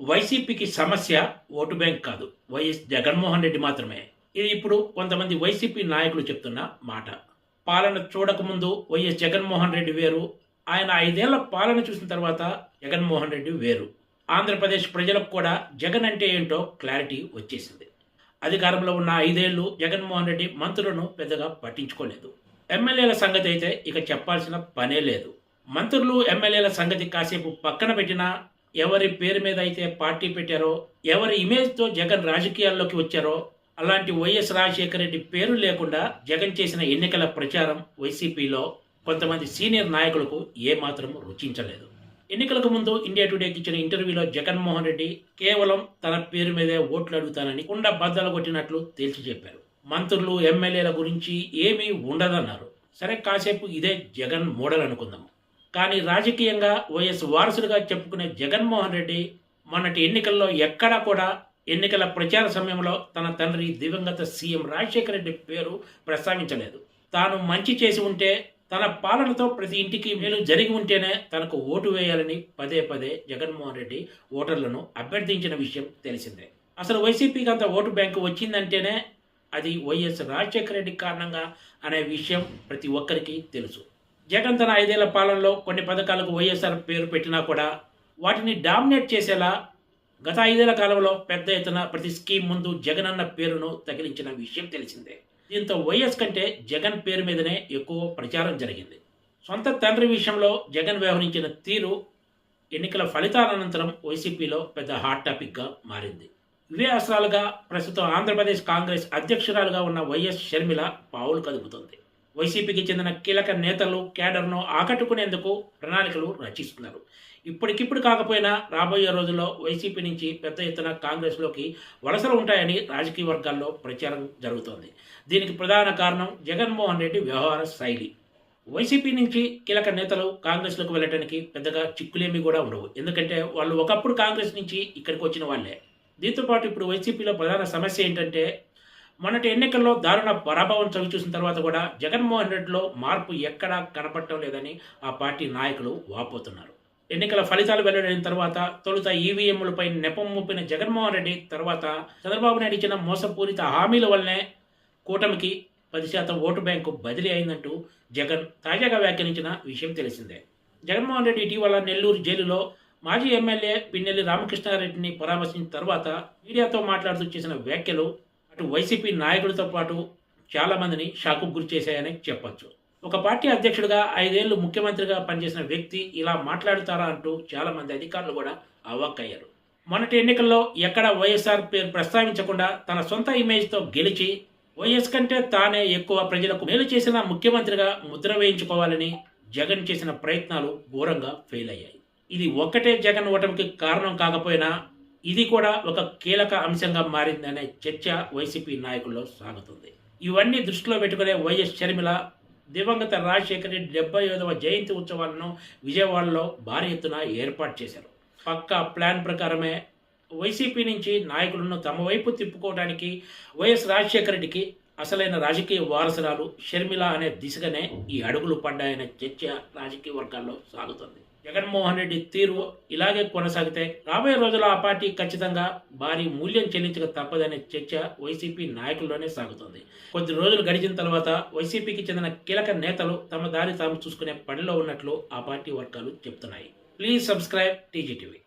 వైసీపీకి సమస్య vote bank కాదు. వైఎస్ జగన్మోహన్ రెడ్డి మాత్రమే. ఇది ఇప్పుడు కొంతమంది వైసీపీ నాయకులు చెప్తున్న మాట. పాలన చూడకముందు వైఎస్ జగన్మోహన్ రెడ్డి వేరు. ఆయన ఐదేళ్ళ పాలన చూసిన తర్వాత జగన్మోహన్ రెడ్డి వేరు. ఆంధ్రప్రదేశ్ ప్రజలకు కూడా జగన్ అంటే ఏంటో క్లారిటీ వచ్చేసింది. అధికారంలో ఉన్న ఐదేళ్ళు జగన్మోహన్ రెడ్డి మంత్రులను పెద్దగా పట్టించుకోలేదు. ఎమ్మెల్యేల సంగతి అయితే ఇక చెప్పాల్సిన పనే లేదు. మంత్రులు ఎమ్మెల్యేల సంగతి కాసేపు పక్కన పెట్టినా ఎవరి పేరు మీద అయితే పార్టీ పెట్టారో ఎవరి ఇమేజ్తో జగన్ రాజకీయాల్లోకి వచ్చారో అలాంటి వైఎస్ రాజశేఖర రెడ్డి పేరు లేకుండా జగన్ చేసిన ఎన్నికల ప్రచారం వైసీపీలో కొంతమంది సీనియర్ నాయకులకు ఏమాత్రం రుచించలేదు. ఎన్నికలకు ముందు ఇండియా టుడేకి ఇచ్చిన ఇంటర్వ్యూలో జగన్మోహన్ రెడ్డి కేవలం తన పేరు మీదే ఓట్లు అడుగుతానని కుండ బద్దలు కొట్టినట్లు తేల్చి చెప్పారు. మంత్రులు ఎమ్మెల్యేల గురించి ఏమీ ఉండదన్నారు. సరే కాసేపు ఇదే జగన్ మోడల్ అనుకుందాం. కానీ రాజకీయంగా వైఎస్ వారసుడిగా చెప్పుకునే జగన్మోహన్ రెడ్డి మొన్నటి ఎన్నికల్లో ఎక్కడా కూడా ఎన్నికల ప్రచార సమయంలో తన తండ్రి దివంగత సీఎం రాజశేఖర రెడ్డి పేరు ప్రస్తావించలేదు. తాను మంచి చేసి ఉంటే తన పాలనతో ప్రతి ఇంటికి మేలు జరిగి ఉంటేనే తనకు ఓటు వేయాలని పదే పదే జగన్మోహన్ రెడ్డి ఓటర్లను అభ్యర్థించిన విషయం తెలిసిందే. అసలు వైసీపీకి అంత ఓటు బ్యాంకు వచ్చిందంటేనే అది వైఎస్ రాజశేఖర రెడ్డి కారణంగా అనే విషయం ప్రతి ఒక్కరికి తెలుసు. జగన్ తన ఐదేళ్ళ పాలనలో కొన్ని పథకాలకు వైఎస్ఆర్ పేరు పెట్టినా కూడా వాటిని డామినేట్ చేసేలా గత ఐదేళ్ళ కాలంలో పెద్ద ఎత్తున ప్రతి స్కీమ్ ముందు జగన్ అన్న పేరును తగిలించిన విషయం తెలిసిందే. దీంతో వైఎస్ కంటే జగన్ పేరు మీదనే ఎక్కువ ప్రచారం జరిగింది. సొంత తండ్రి విషయంలో జగన్ వ్యవహరించిన తీరు ఎన్నికల ఫలితాల అనంతరం వైసీపీలో పెద్ద హాట్ టాపిక్గా మారింది. ఇవే అసరాలుగా ప్రస్తుతం ఆంధ్రప్రదేశ్ కాంగ్రెస్ అధ్యక్షురాలుగా ఉన్న వైఎస్ షర్మిల పావులు కదుపుతుంది. వైసీపీకి చెందిన కీలక నేతలు కేడర్ను ఆకట్టుకునేందుకు ప్రణాళికలు రచిస్తున్నారు. ఇప్పటికిప్పుడు కాకపోయినా రాబోయే రోజుల్లో వైసీపీ నుంచి పెద్ద ఎత్తున కాంగ్రెస్లోకి వలసలు ఉంటాయని రాజకీయ వర్గాల్లో ప్రచారం జరుగుతోంది. దీనికి ప్రధాన కారణం జగన్మోహన్ రెడ్డి వ్యవహార శైలి. వైసీపీ నుంచి కీలక నేతలు కాంగ్రెస్లోకి వెళ్ళడానికి పెద్దగా చిక్కులేమి కూడా ఉండవు. ఎందుకంటే వాళ్ళు ఒకప్పుడు కాంగ్రెస్ నుంచి ఇక్కడికి వచ్చిన వాళ్ళే. దీంతో పాటు ఇప్పుడు వైసీపీలో ప్రధాన సమస్య ఏంటంటే మొన్నటి ఎన్నికల్లో దారుణ పరాభవం చవి చూసిన తర్వాత కూడా జగన్మోహన్ రెడ్డిలో మార్పు ఎక్కడా కనపడటం లేదని ఆ పార్టీ నాయకులు వాపోతున్నారు. ఎన్నికల ఫలితాలు వెల్లడైన తర్వాత తొలుత ఈవీఎంలపై నెపం ముప్పిన జగన్మోహన్ రెడ్డి తర్వాత చంద్రబాబు నాయుడు ఇచ్చిన మోసపూరిత హామీల వల్లనే కూటమికి పది శాతం ఓటు బ్యాంకు బదిలీ అయిందంటూ జగన్ తాజాగా వ్యాఖ్యానించిన విషయం తెలిసిందే. జగన్మోహన్ రెడ్డి ఇటీవల నెల్లూరు జైలులో మాజీ ఎమ్మెల్యే పిన్నెల్లి రామకృష్ణారెడ్డిని పరామర్శించిన తర్వాత మీడియాతో మాట్లాడుతూ చేసిన వ్యాఖ్యలు అటు వైసీపీ నాయకులతో పాటు చాలామందిని షాకు గురి చేశాయని చెప్పొచ్చు. ఒక పార్టీ అధ్యక్షుడిగా ఐదేళ్ళు ముఖ్యమంత్రిగా పనిచేసిన వ్యక్తి ఇలా మాట్లాడుతారా అంటూ చాలామంది అధికారులు కూడా అవాక్కయ్యారు. మొన్నటి ఎన్నికల్లో ఎక్కడ వైఎస్ఆర్ పేరు ప్రస్తావించకుండా తన సొంత ఇమేజ్తో గెలిచి వైఎస్ కంటే తానే ఎక్కువ ప్రజలకు మేలు చేసిన ముఖ్యమంత్రిగా ముద్ర వేయించుకోవాలని జగన్ చేసిన ప్రయత్నాలు ఘోరంగా ఫెయిల్ అయ్యాయి ఇది ఒక్కటే జగన్ ఓటమికి కారణం కాకపోయినా ఇది కూడా ఒక కీలక అంశంగా మారిందనే చర్చ వైసీపీ నాయకుల్లో సాగుతుంది. ఇవన్నీ దృష్టిలో పెట్టుకునే వైఎస్ షర్మిల దివంగత రాజశేఖర్ రెడ్డి డెబ్బై ఐదవ జయంతి ఉత్సవాలను విజయవాడలో భారీ ఎత్తున ఏర్పాటు చేశారు. పక్కా ప్లాన్ ప్రకారమే వైసీపీ నుంచి నాయకులను తమ వైపు తిప్పుకోవడానికి వైఎస్ రాజశేఖర రెడ్డికి అసలైన రాజకీయ వారసురాలు షర్మిల అనే దిశగానే ఈ అడుగులు పడ్డాయనే చర్చ రాజకీయ వర్గాల్లో సాగుతుంది. జగన్మోహన్ రెడ్డి తీరు ఇలాగే కొనసాగితే రాబోయే రోజుల్లో ఆ పార్టీ ఖచ్చితంగా భారీ మూల్యం చెల్లించక తప్పదనే చర్చ వైసీపీ నాయకుల్లోనే సాగుతుంది. కొద్ది రోజులు గడిచిన తర్వాత వైసీపీకి చెందిన కీలక నేతలు తమ దారి తాము చూసుకునే పనిలో ఉన్నట్లు ఆ పార్టీ వర్గాలు చెప్తున్నాయి. Please subscribe TGTV.